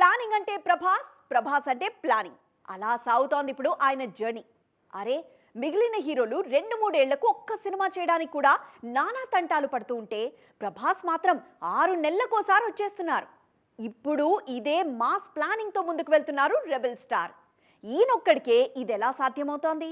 Planning అంటే ప్రభాస్ ప్రభాస్ అంటే planning అలా సాగుతోంది ఇప్పుడు ఆయన జర్నీ అరే మిగిలిన హీరోలు రెండు మూడేళ్ళకు ఒక్క సినిమా చేయడానికి కూడా నానా తంటాలు పడుతూ ఉంటే ప్రభాస్ మాత్రం ఆరు నెలలకోసారి వచ్చేస్తున్నారు. ఇప్పుడు ఇదే మాస్ ప్లానింగ్తో ముందుకు వెళ్తున్నారు రెబెల్ స్టార్ ఈయనొక్కడికే ఇది ఎలా సాధ్యమవుతోంది?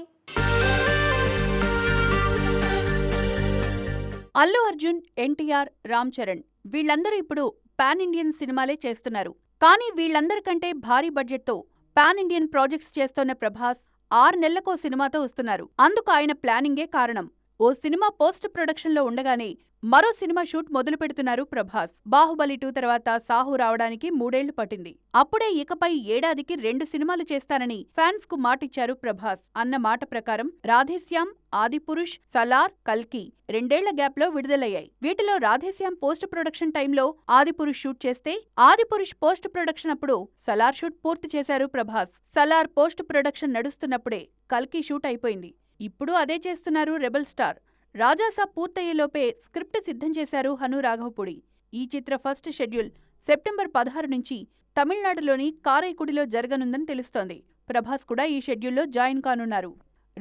అల్లు అర్జున్ ఎన్టీఆర్ రామ్ చరణ్ వీళ్ళందరూ ఇప్పుడు పాన్ ఇండియన్ సినిమాలే చేస్తున్నారు. కానీ వీళ్ళందరికంటే భారీ బడ్జెట్తో పాన్ ఇండియన్ ప్రాజెక్ట్స్ చేస్తోన్న ప్రభాస్ ఆరు నెలలకో సినిమాతో వస్తున్నారు. అందుకు ఆయన ప్లానింగే కారణం. ఓ సినిమా పోస్ట్ ప్రొడక్షన్లో ఉండగానే మరో సినిమా షూట్ మొదలు పెడుతున్నారు ప్రభాస్. బాహుబలి టూ తర్వాత సాహు రావడానికి మూడేళ్ళు పట్టింది. అప్పుడే ఇకపై ఏడాదికి రెండు సినిమాలు చేస్తానని ఫ్యాన్స్కు మాటిచ్చారు ప్రభాస్. అన్న మాట ప్రకారం రాధేశ్యామ్ ఆదిపురుష్ సలార్ కల్కి రెండేళ్ళ గ్యాప్లో విడుదలయ్యాయి. వీటిలో రాధేశ్యామ్ పోస్ట్ ప్రొడక్షన్ టైంలో ఆదిపురుష్ షూట్ చేస్తే ఆదిపురుష్ పోస్ట్ ప్రొడక్షన్ అప్పుడు సలార్ షూట్ పూర్తి చేశారు ప్రభాస్. సలార్ పోస్ట్ ప్రొడక్షన్ నడుస్తున్నప్పుడే కల్కి షూట్ అయిపోయింది. ఇప్పుడు అదే చేస్తున్నారు రెబల్ స్టార్. రాజాసాబ్ పూర్తయ్యేలోపే స్క్రిప్ట్ సిద్ధం చేశారు హను రాఘవపూడి. ఈ చిత్ర ఫస్ట్ షెడ్యూల్ సెప్టెంబర్ పదహారు నుంచి తమిళనాడులోని కారైకుడిలో జరగనుందని తెలుస్తోంది. ప్రభాస్ కూడా ఈ షెడ్యూల్లో జాయిన్ కానున్నారు.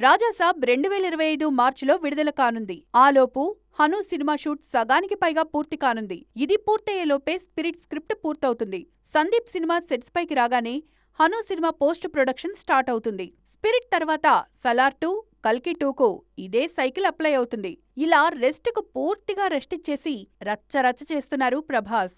రాజాసాబ్ రెండు వేల ఇరవై ఐదు మార్చిలో విడుదల కానుంది. ఆలోపు హను సినిమా షూట్ సగానికి పైగా పూర్తి కానుంది. ఇది పూర్తయ్యేలోపే స్పిరిట్ స్క్రిప్ట్ పూర్తవుతుంది. సందీప్ సినిమా సెట్స్ పైకి రాగానే Hanu cinema post production start అవుతుంది. స్పిరిట్ తర్వాత సలార్ టూ కల్కి టూకు ఇదే సైకిల్ అప్లై అవుతుంది. ఇలా రెస్ట్కు పూర్తిగా రెస్ట్ ఇచ్చేసి రచ్చరచ్చ చేస్తున్నారు ప్రభాస్.